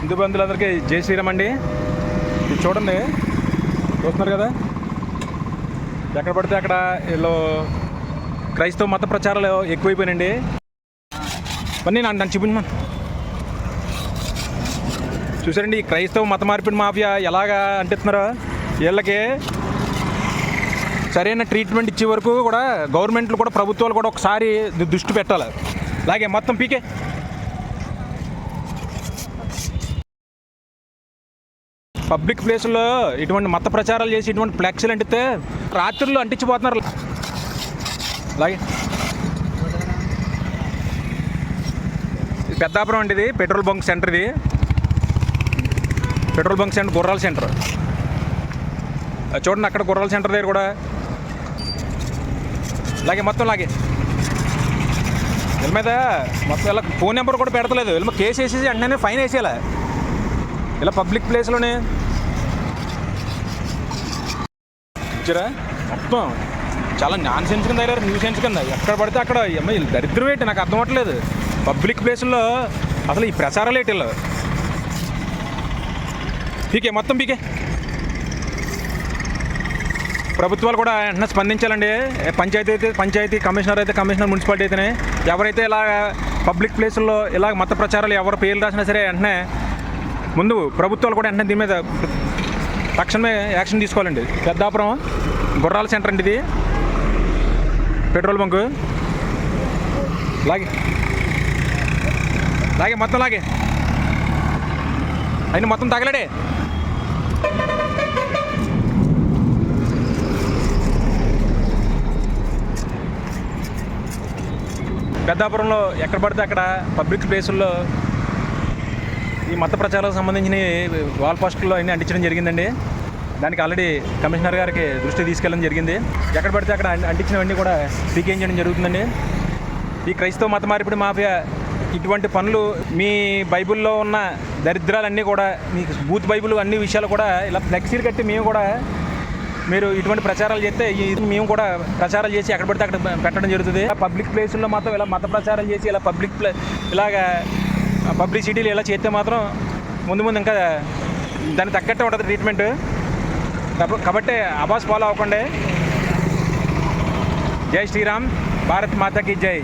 హిందూ బంధువులందరికీ జై శ్రీరామ్ అండి ఇది చూడండి చూస్తున్నారు కదా? ఎక్కడ పడితే అక్కడ వీళ్ళు క్రైస్తవ మత ప్రచారాలు ఎక్కువైపోయినండి పని నన్ను నన్ను చూపించమా చూసారండి ఈ క్రైస్తవ మత మార్పిడి మాఫియా ఎలాగా అంటిస్తున్నారు? వీళ్ళకి సరైన ట్రీట్మెంట్ ఇచ్చే వరకు కూడా గవర్నమెంట్లు కూడా ప్రభుత్వాలు కూడా ఒకసారి దృష్టి పెట్టాలి. అలాగే మొత్తం పీకే పబ్లిక్ ప్లేస్లో ఇటువంటి మత ప్రచారాలు చేసి ఇటువంటి ఫ్లెక్సీలు అంటితే రాత్రుల్లో అంటించిపోతున్నారు. అలాగే. పెద్దాపురం అండి ఇది. పెట్రోల్ బంక్ సెంటర్ ఇది. పెట్రోల్ బంక్ సెంటర్ గుర్రాల సెంటర్. చూడండి అక్కడ గుర్రాల సెంటర్ దగ్గర కూడా. అలాగే మొత్తం లాగే వీళ్ళ మీద మొత్తం ఇలా ఫోన్ నెంబర్ కూడా పెడతలేదు. వీళ్ళ కేసు వేసేసి అంటేనే ఫైన్ వేసేయాలి. ఇలా పబ్లిక్ ప్లేస్లోనే. ఇచ్చారా మొత్తం చాలా నాన్ సెన్స్ కింద అయ్యారు న్యూ సెన్స్ కింద. ఎక్కడ పడితే అక్కడ. అమ్మాయి దరిద్రం ఏంటి? నాకు అర్థం అవ్వట్లేదు. పబ్లిక్ ప్లేస్లో అసలు ఈ ప్రచారాలు ఏంటి వీళ్ళు పీకే మొత్తం పీకే. ప్రభుత్వాలు కూడా వెంటనే స్పందించాలండి. ఏ పంచాయతీ అయితే పంచాయతీ కమిషనర్ అయితే కమిషనర్ మున్సిపాలిటీ అయితేనే ఎవరైతే ఇలా పబ్లిక్ ప్లేసుల్లో ఇలా మత ప్రచారాలు ఎవరు పేర్లు రాసినా సరే వెంటనే ముందు ప్రభుత్వాలు కూడా వెంటనే దీని మీద తక్షణమే యాక్షన్ తీసుకోవాలండి. పెద్దాపురం గుర్రాల సెంటర్ అండి ఇది. Petrol bunk. లాగే. లాగే మొత్తం లాగే. అయిన మొత్తం తగలడే. పెద్దాపురంలో ఎక్కడ పడితే అక్కడ పబ్లిక్ ప్లేసుల్లో ఈ మత ప్రచారాలకు సంబంధించిన వాల్ పోస్టుల్లో అన్నీ అంటించడం జరిగిందండి. దానికి ఆల్రెడీ కమిషనర్ గారికి దృష్టి తీసుకెళ్ళడం జరిగింది. ఎక్కడ పడితే అక్కడ అంటించినవన్నీ కూడా పీకేం చేయడం జరుగుతుందండి. ఈ క్రైస్తవ మత మార్పిడి మాఫియా ఇటువంటి పనులు మీ బైబిల్లో ఉన్న దరిద్రాలన్నీ కూడా మీ బూత్ బైబిల్ అన్ని విషయాలు కూడా ఇలా ఫ్లెక్సీలు కట్టి మేము కూడా మీరు ఇటువంటి ప్రచారాలు చేస్తే ఈ- మేము కూడా ప్రచారాలు చేసి ఎక్కడ పడితే అక్కడ పెట్టడం జరుగుతుంది. పబ్లిక్ ప్లేసుల్లో మాత్రం ఇలా మత ప్రచారం చేసి ఇలా పబ్లిక్ ప్లే ఇలాగా పబ్లిసిటీలు ఇలా చేస్తే మాత్రం ముందు ముందు ఇంకా దానికి తగ్గట్టే ఉంటుంది ట్రీట్మెంట్ కాబట్టి అబాస్ ఫాలో అవ్వకండి. జై శ్రీరామ్ భారత్ మాతాకి జై.